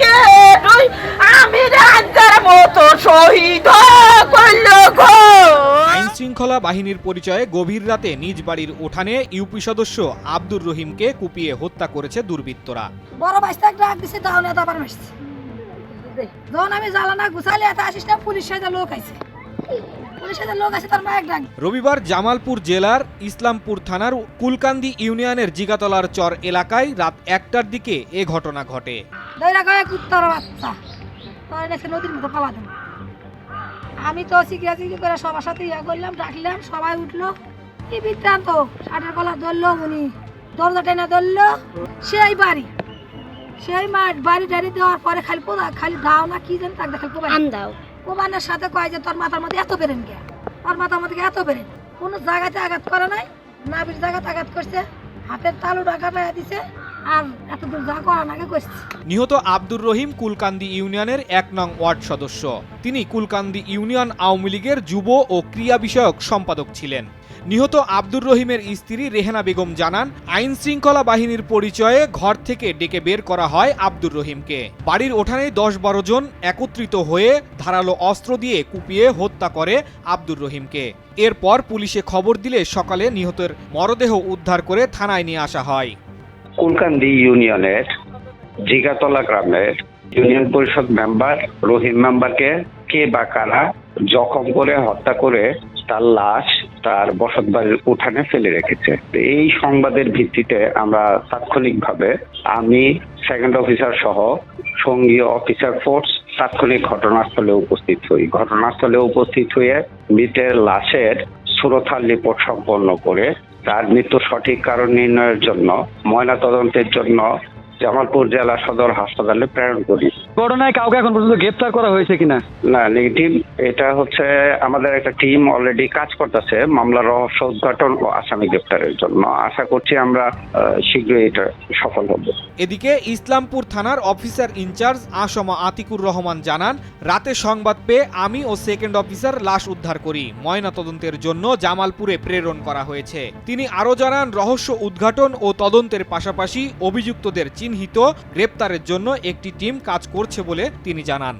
আমাকে তুই? আমি রাজার মতো শহীদ করল গো। শৃঙ্খলা বাহিনীর পরিচয়ে গভীর রাতে নিজ বাড়ির উঠানে ইউপি সদস্য আব্দুর রহিমকে কুপিয়ে হত্যা করেছে দুর্বৃত্তরা। বড় দিছে মারছে। যখন আমি জ্বালানা গুছালি এত আসিস না পুলিশ সাথে লোক আইছে পুলিশ সাথে লোক আছে তার মায়ের ডাক। রবিবার জামালপুর জেলার ইসলামপুর থানার কুলকান্দি ইউনিয়নের জিগাতলার চর এলাকায় রাত একটার দিকে এ ঘটনা ঘটে। দইরা গায়ে কুত্তার বাচ্চা। নদীর মতো দেবো। আমি তো করে সবার সাথে ইয়া করলাম ডাকলাম সবাই উঠল। কি বৃত্তান্ত ষাটের কলা ধরলো উনি। দরজা টেনে ধরলো সেই বাড়ি। সেই মাঠ বাড়ি টাড়ি দেওয়ার পরে খালি পোদা খালি দাও না কি জানি তাকে খালি কোবাই। দাও কোবানের সাথে কয় যে তোর মাথার মধ্যে এত বেরেন গে তোর মাথার মধ্যে এত বেরেন কোনো জায়গাতে আঘাত করে নাই? নাবির জায়গাতে আঘাত করছে হাতের তালু ডাকা দিছে। আর এত দূর যা করছে নিহত আব্দুর রহিম কুলকান্দি ইউনিয়নের এক নং ওয়ার্ড সদস্য। তিনি কুলকান্দি ইউনিয়ন আওয়ামী লীগের যুব ও ক্রিয়া বিষয়ক সম্পাদক ছিলেন। নিহত আব্দুর রহিমের স্ত্রী রেহেনা বেগম জানান, আইন শৃঙ্খলা বাহিনীর পরিচয়ে ঘর থেকে ডেকে বের করা হয় আব্দুর রহিমকে। বাড়ির ওঠানে দশ বারো জন একত্রিত হয়ে ধারালো অস্ত্র দিয়ে কুপিয়ে হত্যা করে আব্দুর রহিমকে। এরপর পুলিশে খবর দিলে সকালে নিহতের মরদেহ উদ্ধার করে থানায় নিয়ে আসা হয়। কুলকান্দি ইউনিয়নের জিগাতলা গ্রামের ইউনিয়ন পরিষদ মেম্বার রহিম মেম্বারকে কে বা কারা জখম করে, হত্যা করে তার লাশ তার বসত বাড়ির উঠানে ফেলে রেখেছে। এই সংবাদের ভিত্তিতে আমরা তাৎক্ষণিকভাবে আমি সেকেন্ড অফিসার সহ সঙ্গীয় অফিসার ফোর্স তাৎক্ষণিক ঘটনাস্থলে উপস্থিত হই। ঘটনাস্থলে উপস্থিত হয়ে মৃতের লাশের সুরথার রিপোর্ট সম্পন্ন করে তার মৃত্যুর সঠিক কারণ নির্ণয়ের জন্য ময়নাতদন্তের জন্য জামালপুর জেলা সদর হাসপাতালে প্রেরণ করি। ঘটনায় কাউকে এখন পর্যন্ত গ্রেপ্তার করা হয়েছে কিনা? না নেগেটিভ এটা হচ্ছে আমাদের একটা টিম অলরেডি কাজ করতেছে মামলার রহস্য উদ্ঘাটন ও আসামি গ্রেপ্তারের জন্য। আশা করছি আমরা শীঘ্রই এটা সফল হব। এদিকে ইসলামপুর থানার officer in charge Asma Atikur Rahman জানান রাতে সংবাদ পেয়ে আমি ও সেকেন্ড অফিসার লাশ উদ্ধার করি। ময়না তদন্তের জন্য জামালপুরে প্রেরণ করা হয়েছে। তিনি আরও জানান রহস্য উদ্ঘাটন ও তদন্তের পাশাপাশি অভিযুক্তদের চিহ্নিত গ্রেপ্তারের জন্য একটি টিম কাজ করছে বলে তিনি জানান।